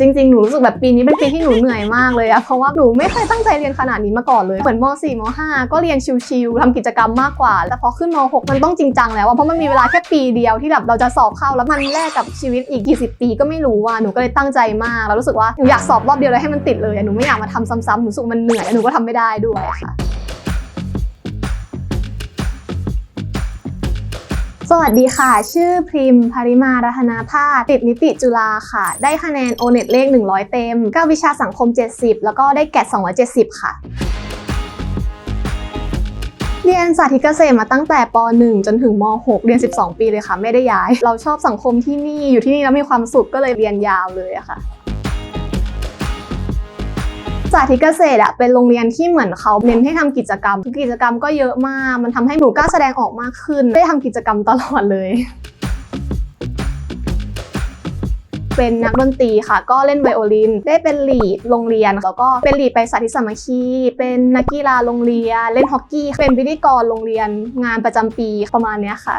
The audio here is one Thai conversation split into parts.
จริงๆ หนูรู้สึกแบบปีนี้เป็นปีที่หนูเหนื่อยมากเลยอะเพราะว่าหนูไม่เคยตั้งใจเรียนขนาดนี้มาก่อนเลย เหมือนม .4 ม .5 ก็เรียนชิวๆทำกิจกรรมมากกว่า แต่พอขึ้นม .6 มันต้องจริงจังแล้วอะเพราะมันมีเวลาแค่ปีเดียวที่แบบเราจะสอบเข้าแล้วมันแลกกับชีวิตอีกกี่สิบปีก็ไม่รู้ว่าหนูก็เลยตั้งใจมากแล้วรู้สึกว่าหนูอยากสอบรอบเดียวเลยให้มันติดเลยอะหนูไม่อยากมาทำซ้ำๆหนูรู้สึกมันเหนื่อยหนูก็ทำไม่ได้ด้วยค่ะ สวัสดีค่ะ ชื่อพริมพาริมารัตนาภาติดนิติจุฬาค่ะ ได้คะแนนโอเน็ตเลข 100 เต็ม9วิชาสังคม 70 แล้วก็ได้แกด270 ค่ะ เรียนสาธิตเกษตรมาตั้งแต่ป .1 จนถึงม .6 เรียน 12 ปีเลยค่ะ ไม่ได้ย้าย เราชอบสังคมที่นี่อยู่ที่นี่แล้วมีความสุขก็เลยเรียนยาวเลยอะค่ะ สาธิตเกษตรอะเป็นโรงเรียนที่เหมือนเขาเน้นให้ทำกิจกรรมกิจกรรมก็เยอะมาก มันทำให้หนูกล้าแสดงออกมากขึ้น ได้ทำกิจกรรมตลอดเลยเป็นนักดนตรีค่ะ ก็เล่นไวโอลิน ได้เป็นลีดโรงเรียน แล้วก็เป็นลีดไปสาธิตสมัคคีเป็นนักกีฬาโรงเรียน เล่นฮอกกี้ เป็นพิธีกรโรงเรียน งานประจำปีประมาณเนี้ยค่ะ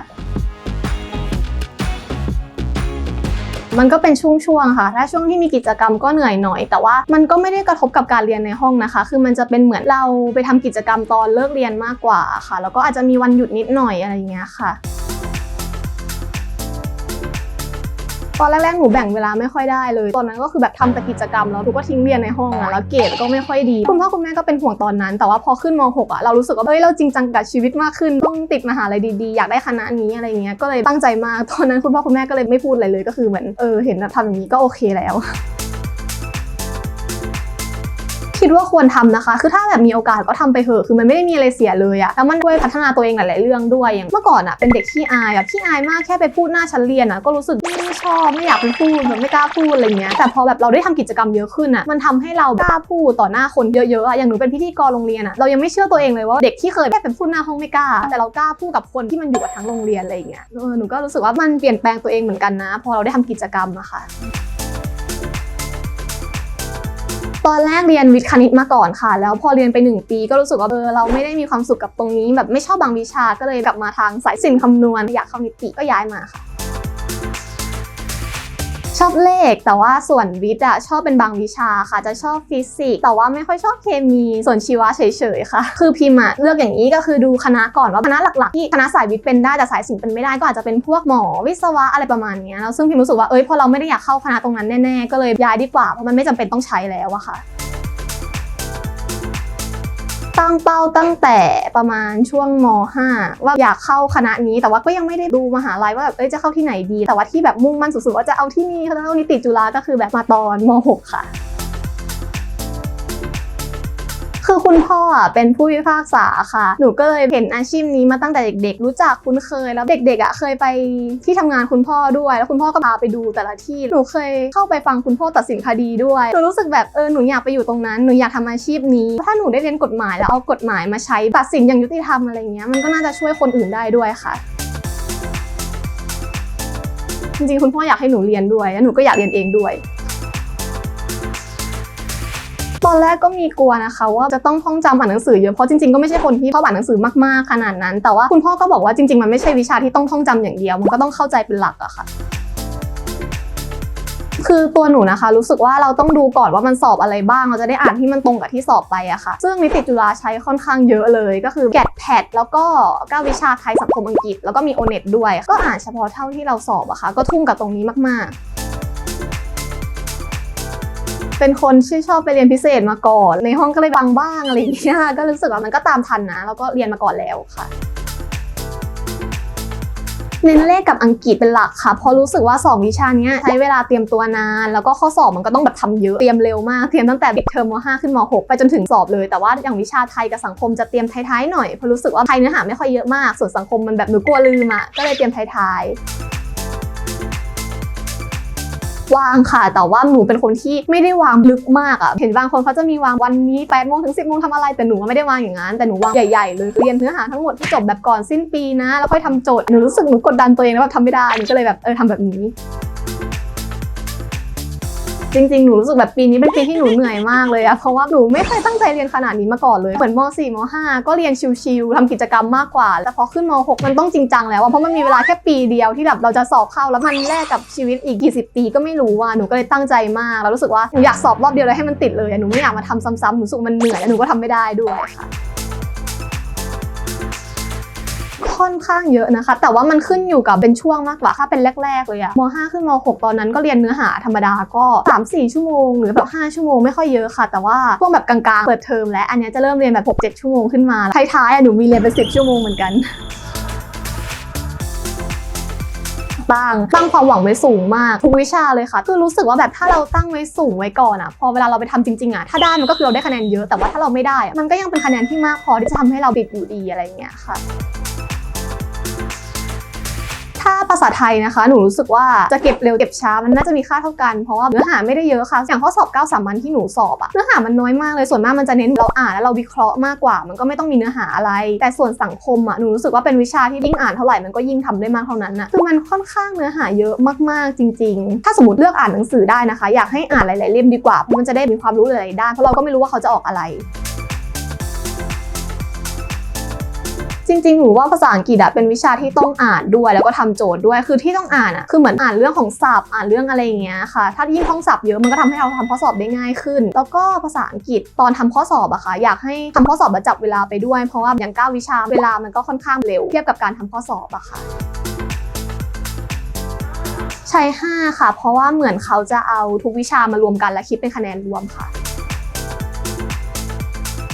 มันก็เป็นช่วงๆค่ะ ถ้าช่วงที่มีกิจกรรมก็เหนื่อยหน่อย แต่ว่ามันก็ไม่ได้กระทบกับการเรียนในห้องนะคะ คือมันจะเป็นเหมือนเราไปทำกิจกรรมตอนเลิกเรียนมากกว่าค่ะ แล้วก็อาจจะมีวันหยุดนิดหน่อยอะไรอย่างเงี้ยค่ะ ตอนแรกๆหนูแบ่งเวลาไม่ค่อยได้เลยตอนนั้นก็คือแบบทำแต่กิจกรรมแล้วทุกก็ทิ้งเรียนในห้องอะแล้วเกรดก็ไม่ค่อยดีคุณพ่อคุณแม่ก็เป็นห่วงตอนนั้น แต่ว่าพอขึ้นม .6 อะเรารู้สึกว่าเฮ้ยเราจริงจังกับชีวิตมากขึ้นต้องติดมหาลัยดีๆอยากได้คณะนี้อะไรเงี้ยก็เลยตั้งใจมากตอนนั้นคุณพ่อคุณแม่ก็เลยไม่พูดอะไรเลย ก็คือเหมือนเออเห็นทำอย่างนี้ก็โอเคแล้ว คิดว่าควรทำนะคะ คือถ้าแบบมีโอกาสก็ทำไปเถอะ คือมันไม่ได้มีอะไรเสียเลยอะแล้วมันช่วยพัฒนาตัวเองหลาย ๆ เรื่องด้วยอย่างเมื่อก่อนอะเป็นเด็กขี้อายแบบขี้อายมากแค่ไปพูดหน้าชั้นเรียนอะก็รู้สึกไม่ชอบไม่อยากไปพูดแบบไม่กล้าพูดอะไรเงี้ย แต่พอแบบเราได้ทำกิจกรรมเยอะขึ้นอะมันทำให้เรากล้าพูดต่อหน้าคนเยอะ ๆอะอย่างหนูเป็นพิธีกรโรงเรียนอะเรายังไม่เชื่อตัวเองเลยว่าเด็กที่เคยแค่เป็นพูดหน้าห้องไม่กล้า แต่เรากล้าพูดกับคนที่มันอยู่กับทั้งโรงเรียนอะไรเงี้ยหนูก็รู้สึกว่ามันเปลี่ยนแปลงตัวเองเหมือนกันนะ พอเราได้ทำกิจกรรมอะค่ะ ตอนแรกเรียนวิทย์คณิตมาก่อนค่ะ แล้วพอเรียนไป 1 ปีก็รู้สึกว่าเออเราไม่ได้มีความสุขกับตรงนี้ แบบไม่ชอบบางวิชาก็เลยกลับมาทางสายสินคำนวณอยากเข้านิติก็ย้ายมาค่ะ ชอบเลข แต่ว่าส่วนวิทย์อะชอบเป็นบางวิชาค่ะ จะชอบฟิสิกส์แต่ว่าไม่ค่อยชอบเคมีส่วนชีวะเฉยๆค่ะ คือพิมพ์อะเลือกอย่างนี้ก็คือดูคณะก่อนว่าคณะหลักๆที่คณะสายวิทย์เป็นได้แต่สายศิลป์เป็นไม่ได้ก็อาจจะเป็นพวกหมอวิศวะอะไรประมาณนี้แล้วซึ่งพิมรู้สึกว่าเอ้ยพอเราไม่ได้อยากเข้าคณะตรงนั้นแน่ๆก็เลยย้ายดีกว่าเพราะมันไม่จำเป็นต้องใช้แล้วอะค่ะ ตั้งเป้าตั้งแต่ประมาณช่วงม .5 ว่าอยากเข้าคณะนี้ แต่ว่าก็ยังไม่ได้ดูมหาลัยว่าแบบเอ้ยจะเข้าที่ไหนดี แต่ว่าที่แบบมุ่งมั่นสุดๆว่าจะเอาที่นี่เข้านิติจุฬาก็คือแบบมาตอนม .6 ค่ะ คือคุณพ่ออะเป็นผู้พิพากษาค่ะ หนูก็เลยเห็นอาชีพนี้มาตั้งแต่เด็กๆ รู้จักคุ้นเคย แล้วเด็กๆอะเคยไปที่ทำงานคุณพ่อด้วย แล้วคุณพ่อก็พาไปดูแต่ละที่หนูเคยเข้าไปฟังคุณพ่อตัดสินคดีด้วยหนูรู้สึกแบบเออหนูอยากไปอยู่ตรงนั้นหนูอยากทำอาชีพนี้ ถ้าหนูได้เรียนกฎหมายแล้วเอากฎหมายมาใช้ตัดสินอย่างยุติธรรมอะไรเงี้ยมันก็น่าจะช่วยคนอื่นได้ด้วยค่ะจริงๆ คุณพ่ออยากให้หนูเรียนด้วย แล้วหนูก็อยากเรียนเองด้วย ตอนแรกก็มีกลัวนะคะว่าจะต้องท่องจำอ่านหนังสือเยอะเพราะจริงๆก็ไม่ใช่คนที่ชอบอ่านหนังสือมากๆขนาดนั้น แต่ว่าคุณพ่อก็บอกว่าจริงๆมันไม่ใช่วิชาที่ต้องท่องจำอย่างเดียว มันก็ต้องเข้าใจเป็นหลักอะค่ะคือตัวหนูนะคะ รู้สึกว่าเราต้องดูก่อนว่ามันสอบอะไรบ้าง เราจะได้อ่านที่มันตรงกับที่สอบไปอะค่ะ ซึ่งนิติจุฬาใช้ค่อนข้างเยอะเลย ก็คือแกดแพดแล้วก็9วิชาไทยสังคมอังกฤษ แล้วก็มีโอเน็ตด้วย ก็อ่านเฉพาะเท่าที่เราสอบอะค่ะ ก็ทุ่มกับตรงนี้มากๆ เป็นคนที่ชอบไปเรียนพิเศษมาก่อน ในห้องก็เลยบางบ้างอะไรอย่างเงี้ยก็รู้สึกว่ามันก็ตามทันนะ แล้วก็เรียนมาก่อนแล้วค่ะเน้นเลขกับอังกฤษเป็นหลักค่ะ เพราะรู้สึกว่า 2 วิชานี้ใช้เวลาเตรียมตัวนาน แล้วก็ข้อสอบมันก็ต้องแบบทำเยอะ เตรียมเร็วมาก เตรียมตั้งแต่ปิดเทอมม .5 ขึ้นม .6 ไปจนถึงสอบเลย แต่ว่าอย่างวิชาไทยกับสังคมจะเตรียมท้ายๆหน่อย เพราะรู้สึกว่าไทยเนื้อหาไม่ค่อยเยอะมาก ส่วนสังคมมันแบบหนูกลัวลืมอะ ก็เลยเตรียมท้ายๆ วางค่ะ แต่ว่าหนูเป็นคนที่ไม่ได้วางลึกมากอะ่ะ เห็นบางคนเขาจะมีวางวันนี้8โมงถึง10โมงทำอะไร แต่หนูไม่ได้วางอย่างนั้น แต่หนูวางใหญ่ๆเลยเรียนเนื้อหาทั้งหมดที่จบแบบก่อนสิ้นปีนะ แล้วค่อยทำโจทย์ หนูรู้สึกหนูกดดันตัวเองแล้วแบบทำไม่ได้หนูก็เลยแบบเออทำแบบนี้ จริงๆ หนูรู้สึกแบบปีนี้เป็นปีที่หนูเหนื่อยมากเลยอะเพราะว่าหนูไม่เคยตั้งใจเรียนขนาดนี้มาก่อนเลย เหมือนม .4 ม .5 ก็เรียนชิวๆทำกิจกรรมมากกว่า แต่พอขึ้นม .6 มันต้องจริงจังแล้วอะเพราะมันมีเวลาแค่ปีเดียวที่แบบเราจะสอบเข้าแล้วมันแลกกับชีวิตอีกกี่สิบปีก็ไม่รู้ว่าหนูก็เลยตั้งใจมากแล้วรู้สึกว่าหนูอยากสอบรอบเดียวเลยให้มันติดเลยอะหนูไม่อยากมาทำซ้ำๆหนูรู้สึกมันเหนื่อยแล้วหนูก็ทำไม่ได้ด้วยค่ะ ค่อนข้างเยอะนะคะ แต่ว่ามันขึ้นอยู่กับเป็นช่วงมากกว่าถ้าเป็นแรก ๆ เลยอะม .5 ขึ้นม .6 ตอนนั้นก็เรียนเนื้อหาธรรมดาก็ 3-4 ชั่วโมง หรือแบบ 5 ชั่วโมงไม่ค่อยเยอะค่ะ แต่ว่าช่วงแบบกลางๆ เปิดเทอมและอันนี้จะเริ่มเรียนแบบ6-7 ชั่วโมงขึ้นมาท้ายๆอะหนูมีเรียนเป็น10 ชั่วโมงเหมือนกันตั้งตั้งความหวังไว้สูงมากทุกวิชาเลยค่ะ คือรู้สึกว่าแบบถ้าเราตั้งไว้สูงไว้ก่อนอะพอเวลาเราไปทำจริงๆอะถ้าได้มันก็คือเราได้คะแนนเยอะ แต่ว่าถ้าเราไม่ได้ มันก็ยังเป็นคะแนนที่มากพอที่จะทำให้เราติดอยู่ดีอะไรอย่างเงี้ยค่ะ ภาษาไทยนะคะ หนูรู้สึกว่าจะเก็บเร็วเก็บช้ามันน่าจะมีค่าเท่ากันเพราะว่าเนื้อหาไม่ได้เยอะค่ะอย่างข้อสอบ9สามัญที่หนูสอบอะเนื้อหามันน้อยมากเลยส่วนมากมันจะเน้นเราอ่านแล้วเราวิเคราะห์มากกว่า มันก็ไม่ต้องมีเนื้อหาอะไร แต่ส่วนสังคมอะหนูรู้สึกว่าเป็นวิชาที่ยิ่งอ่านเท่าไหร่มันก็ยิ่งทำได้มากเท่านั้นนะคือมันค่อนข้างเนื้อหาเยอะมากๆจริง ๆ ถ้าสมมติเลือกอ่านหนังสือได้นะคะ อยากให้อ่านหลายๆเล่มดีกว่าเพราะมันจะได้มีความรู้หลายๆด้านเพราะเราก็ไม่รู้ว่าเขาจะออกอะไร จริงๆหนูว่าภาษาอังกฤษอะเป็นวิชาที่ต้องอ่านด้วย แล้วก็ทำโจทย์ด้วย คือที่ต้องอ่านอะคือเหมือนอ่านเรื่องของศัพท์อ่านเรื่องอะไรอย่างเงี้ยค่ะ ถ้ายิ่งท่องศัพท์เยอะมันก็ทำให้เราทำข้อสอบได้ง่ายขึ้น แล้วก็ภาษาอังกฤษตอนทำข้อสอบอะค่ะ อยากให้ทำข้อสอบมาจับเวลาไปด้วย เพราะว่าอย่าง9วิชาเวลามันก็ค่อนข้างเร็วเทียบกับการทำข้อสอบอะค่ะใช้5ค่ะ เพราะว่าเหมือนเขาจะเอาทุกวิชามารวมกันและคิดเป็นคะแนนรวมค่ะ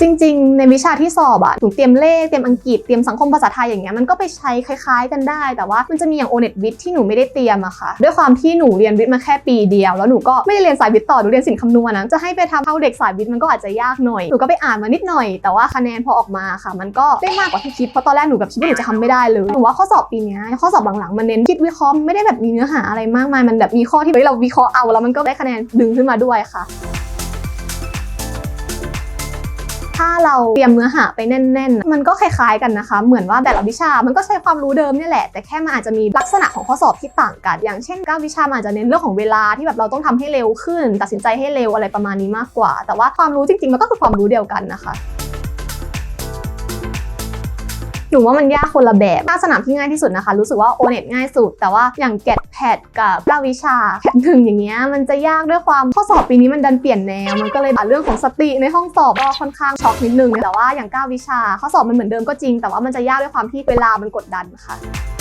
จริง ๆ ในวิชาที่สอบอะหนูเตรียมเลขเตรียมอังกฤษเตรียมสังคมภาษาไทยอย่างเงี้ยมันก็ไปใช้คล้าย ๆ กันได้ แต่ว่ามันจะมีอย่างโอเน็ตวิทที่หนูไม่ได้เตรียมอะค่ะ ด้วยความที่หนูเรียนวิทย์มาแค่ปีเดียว แล้วหนูก็ไม่ได้เรียนสายวิทย์ต่อหนูเรียนศิลป์คำนวณนะจะให้ไปทำเท่าเด็กสายวิทย์มันก็อาจจะยากหน่อยหนูก็ไปอ่านมานิดหน่อย แต่ว่าคะแนนพอออกมาค่ะ มันก็ได้มากกว่าที่คิดเพราะตอนแรกหนูแบบคิดว่าหนูจะทำไม่ได้เลยหนูว่าข้อสอบปีนี้ข้อสอบหลังๆมันเน้นคิดวิเคราะห์ไม่ได้แบบมีเนื้อหาอะไรมากมายมันแบบมีข้อที่เฮ้ยเราวิเคราะห์เอาแล้วมันก็ได้คะแนนดึงขึ้นมาด้วยค่ะ ถ้าเราเตรียมเนื้อหาไปแน่น ๆ มันก็คล้ายๆกันนะคะ เหมือนว่าแต่ละวิชามันก็ใช้ความรู้เดิมนี่แหละ แต่แค่มันอาจจะมีลักษณะของข้อสอบที่ต่างกัน อย่างเช่น9วิชามันอาจจะเน้นเรื่องของเวลาที่แบบเราต้องทำให้เร็วขึ้น ตัดสินใจให้เร็วอะไรประมาณนี้มากกว่า แต่ว่าความรู้จริงๆมันก็คือความรู้เดียวกันนะคะ นูว่ามันยากคนละแบบภาสนามที่ง่ายที่สุดนะคะ รู้สึกว่าโอเน็ตง่ายสุด แต่ว่าอย่างแกดแพดกับเก้าวิชาแพทหนึ่งอย่างเงี้ยมันจะยากด้วยความข้อสอบปีนี้มันดันเปลี่ยนแนว มันก็เลยเรื่องของสติในห้องสอบก็ค่อนข้างช็อกนิดนึงแต่ว่าอย่างเก้าวิชา ข้อสอบมันเหมือนเดิมก็จริง แต่ว่ามันจะยากด้วยความที่เวลามันกดดันค่ะ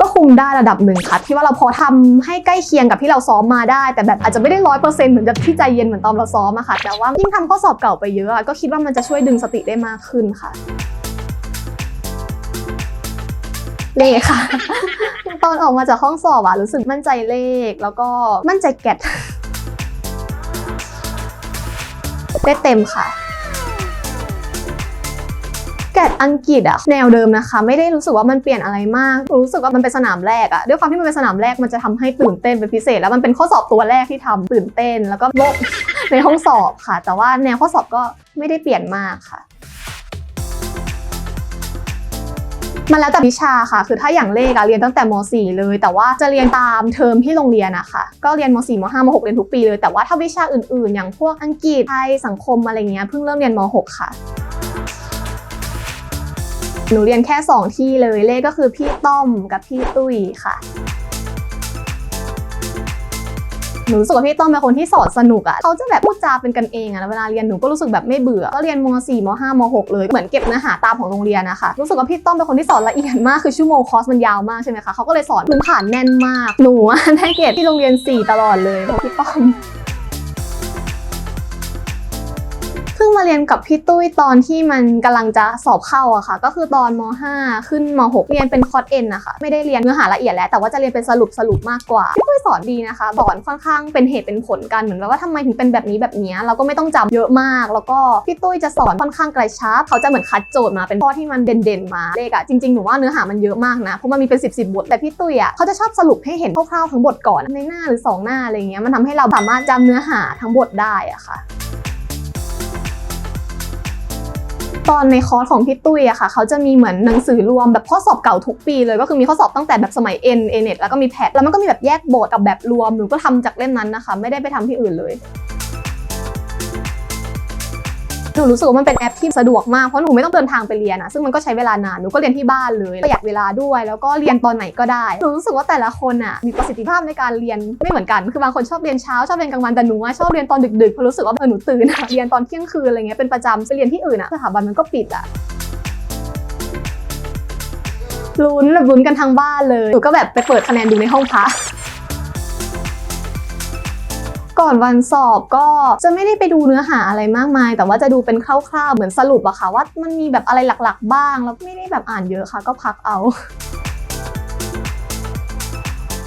ก็คุมได้ระดับหนึ่งค่ะที่ว่าเราพอทำให้ใกล้เคียงกับที่เราซ้อมมาได้ แต่แบบอาจจะไม่ได้ร้อยเปอร์เซ็นต์เหมือนกับที่ใจเย็นเหมือนตอนเราซ้อมอะค่ะ แต่ว่ายิ่งทำข้อสอบเก่าไปเยอะ ก็คิดว่ามันจะช่วยดึงสติได้มากขึ้นค่ะเลขค่ะ ตอนออกมาจากห้องสอบอะรู้สึกมั่นใจเลข แล้วก็มั่นใจแกดได้เต็มค่ะ กดอังกฤษอะแนวเดิมนะคะ ไม่ได้รู้สึกว่ามันเปลี่ยนอะไรมาก รู้สึกว่ามันเป็นสนามแรกอะด้วยความที่มันเป็นสนามแรกมันจะทำให้ตื่นเต้นเป็นพิเศษ แล้วมันเป็นข้อสอบตัวแรกที่ทำตื่นเต้น แล้วก็โลกในห้องสอบค่ะ แต่ว่าแนวข้อสอบก็ไม่ได้เปลี่ยนมากค่ะมันแล้วแต่วิชาค่ะ คือถ้าอย่างเลขอะเรียนตั้งแต่ม .4 เลย แต่ว่าจะเรียนตามเทอมที่โรงเรียนอะค่ะ ก็เรียนม .4 ม .5 ม .6 เรียนทุกปีเลย แต่ว่าถ้าวิชาอื่นๆ อย่างพวกอังกฤษไทยสังคมอะไรเงี้ย เพิ่งเริ่มเรียนม .6 ค่ะ หนูเรียนแค่ 2 ที่เลยเลขก็คือพี่ต้อมกับพี่ตุ้ยค่ะ หนูรู้สึกว่าพี่ต้อมเป็นคนที่สอนสนุกอะ่ะเขาจะแบบพูดจาเป็นกันเองอะ่ะเวลาเรียนหนูก็รู้สึกแบบไม่เบื่อ ก็เรียนม .4 ม .5 ม .6 เลยเหมือนเก็บเนื้อหาตามของโรงเรียนนะคะรู้สึกว่าพี่ต้อมเป็นคนที่สอนละเอียดมากคือชั่วโมงคอร์สมันยาวมากใช่ไหมคะเขาก็เลยสอนพื้นฐานแน่นมาก หนูอะได้เกรดที่โรงเรียน 4 ตลอดเลยเพราะพี่ต้อม มาเรียนกับพี่ตุ้ยตอนที่มันกำลังจะสอบเข้าอะค่ะ ก็คือตอนม .5 ขึ้นม .6 เรียนเป็นคอร์สเอ็นนะคะ ไม่ได้เรียนเนื้อหาละเอียดแล้ว แต่ว่าจะเรียนเป็นสรุปสรุปมากกว่าพี่ตุ้ยสอนดีนะคะสอนค่อนข้างเป็นเหตุเป็นผลกันเหมือนแบบว่าทำไมถึงเป็นแบบนี้แบบนี้เราก็ไม่ต้องจำเยอะมาก แล้วก็พี่ตุ้ยจะสอนค่อนข้างกระชับเขาจะเหมือนคัดโจทย์มาเป็นข้อที่มันเด่นๆมาเลขอะจริงๆหนูว่าเนื้อหามันเยอะมากนะเพราะมันมีเป็น 10บๆบทแต่พี่ตุ้ยอะเขาจะชอบสรุปให้เห็นคร่าวๆทั้งบทก่อนในหน้าหรือสองหน้าอะไรเงี้ยมันทำให้เราสามารถจำเนื้อหาทั้งบทได้อะค่ะ ตอนในคอร์สของพี่ตุ้ยอะค่ะ เขาจะมีเหมือนหนังสือรวมแบบข้อสอบเก่าทุกปีเลย ก็คือมีข้อสอบตั้งแต่แบบสมัย N A Net แล้วก็มีแพทแล้วมันก็มีแบบแยกโบทกับแบบรวม หนูก็ทำจากเล่มนั้นนะคะ ไม่ได้ไปทำที่อื่นเลย หนูรู้สึกว่ามันเป็นแอปที่สะดวกมากเพราะหนูไม่ต้องเดินทางไปเรียนอะซึ่งมันก็ใช้เวลานานหนูก็เรียนที่บ้านเลยประหยัดเวลาด้วยแล้วก็เรียนตอนไหนก็ได้หนูรู้สึกว่าแต่ละคนอะมีประสิทธิภาพในการเรียนไม่เหมือนกันคือบางคนชอบเรียนเช้าชอบเรียนกลางวันแต่หนูอะชอบเรียนตอนดึกๆเพราะรู้สึกว่าเออหนูตื่นอะเรียนตอนเที่ยงคืนอะไรเงี้ยเป็นประจำไปเรียนที่อื่นอะสถาบันมันก็ปิดอะลุ้นแบบลุ้นกันทั้งบ้านเลยหนูก็แบบไปเปิดคะแนนดูในห้องพัก ก่อนวันสอบก็จะไม่ได้ไปดูเนื้อหาอะไรมากมาย แต่ว่าจะดูเป็นคร่าวๆเหมือนสรุปอะค่ะว่ามันมีแบบอะไรหลักๆ บ้าง แล้วไม่ได้แบบอ่านเยอะค่ะ ก็พักเอา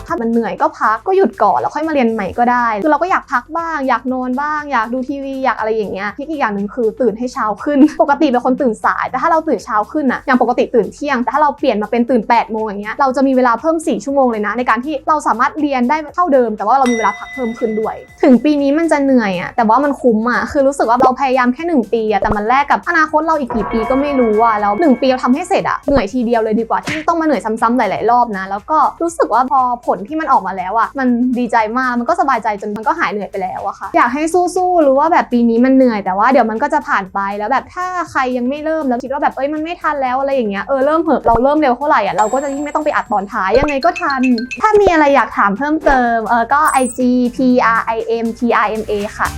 ถ้ามันเหนื่อยก็พักก็หยุดก่อนแล้วค่อยมาเรียนใหม่ก็ได้คือเราก็อยากพักบ้าง อยากนอนบ้าง อยากดูทีวีอยากอะไรอย่างเงี้ยที่อีกอย่างหนึ่งคือตื่นให้เช้าขึ้น ปกติเป็นคนตื่นสาย แต่ถ้าเราตื่นเช้าขึ้นอะอย่างปกติตื่นเที่ยง แต่ถ้าเราเปลี่ยนมาเป็นตื่น8ปดโมงอย่างเงี้ยเราจะมีเวลาเพิ่ม 4 ชั่วโมงเลยนะ ในการที่เราสามารถเรียนได้เท่าเดิม แต่ว่าเรามีเวลาพักเพิ่มขึ้นด้วย ถึงปีนี้มันจะเหนื่อยอะแต่ว่ามันคุ้มอะคือรู้สึกว่าเราพยายามแค่หนึ่งปีอะแต่มันแลกกับอนาคตเราอีกกี่ปีก็ไม่รู้อะแล้วหนึ่งปีเราทำให้เสร็จอะเหนื่อยทีเดียวเลยดีกว่าที่ต้องมาเหนื่อยซ้ำๆหลาย ๆ รอบนะ แล้วก็รู้สึกว่าพอผลที่มันออกมาแล้วอะมันดีใจมากมันก็สบายใจจนมันก็หายเหนื่อยไปแล้วอะค่ะ อยากให้สู้ๆรู้ว่าแบบปีนี้มันเหนื่อยแต่ว่าเดี๋ยวมันก็จะผ่านไปแล้วแบบถ้าใครยังไม่เริ่มแล้วคิดว่าแบบเอ้ยมันไม่ทันแล้วอะไรอย่างเงี้ยเออเริ่มเหอะเราเริ่มเร็วเท่าไหร่อะเราก็จะยิ่งไม่ต้องไปอัดตอนท้ายยังไงก็ทัน ถ้ามีอะไรอยากถามเพิ่มเติมเออก็ IG P R I M T I M A ค่ะ